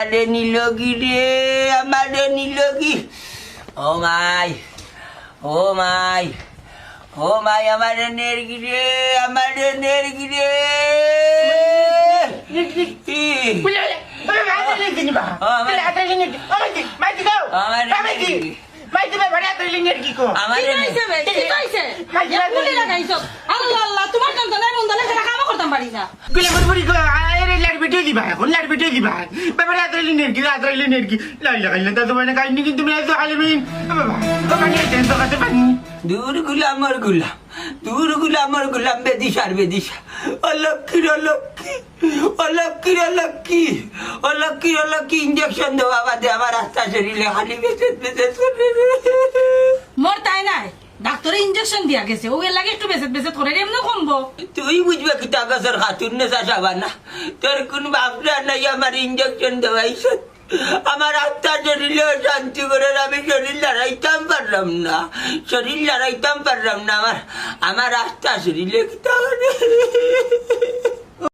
আমারে নীলগি রে আমারে নীলগি। ও মাই ও মাই ও মাই আমারে নেরগি রে আমারে নেরগি রে। আমারে কামও করতাম পারি না। দূর গুলামর গুলাম দূর গুলামর গুলাম বেদিশার বেদিশা। অলক্ষীর অলক্ষী অলক্ষীর অলক্ষী অলক্ষীর অলক্ষী ইঞ্জেকশন দেওয়া বাদে আমার রাস্তা শরীরে খালি বেঁচে বেঁচে মোর তাই নাই। ডাক্তারে ইঞ্জেকশন দিয়া গেছে, ও এর লাগে একটু বেসেত বেসেত করে এমনি কমবো। তুই বুঝবে কি টাকাসের খাতুর নে চাষাবা না তোর কোন বাপরা নাই, আমার ইঞ্জেকশন দেওয়াইছ আমার আত্মার শরীরে শান্তি করে আমি শরীর লড়াইতাম পারলাম না। শরীর লড়াইতাম পারলাম না, আমার আমার আত্মা শরীরে কি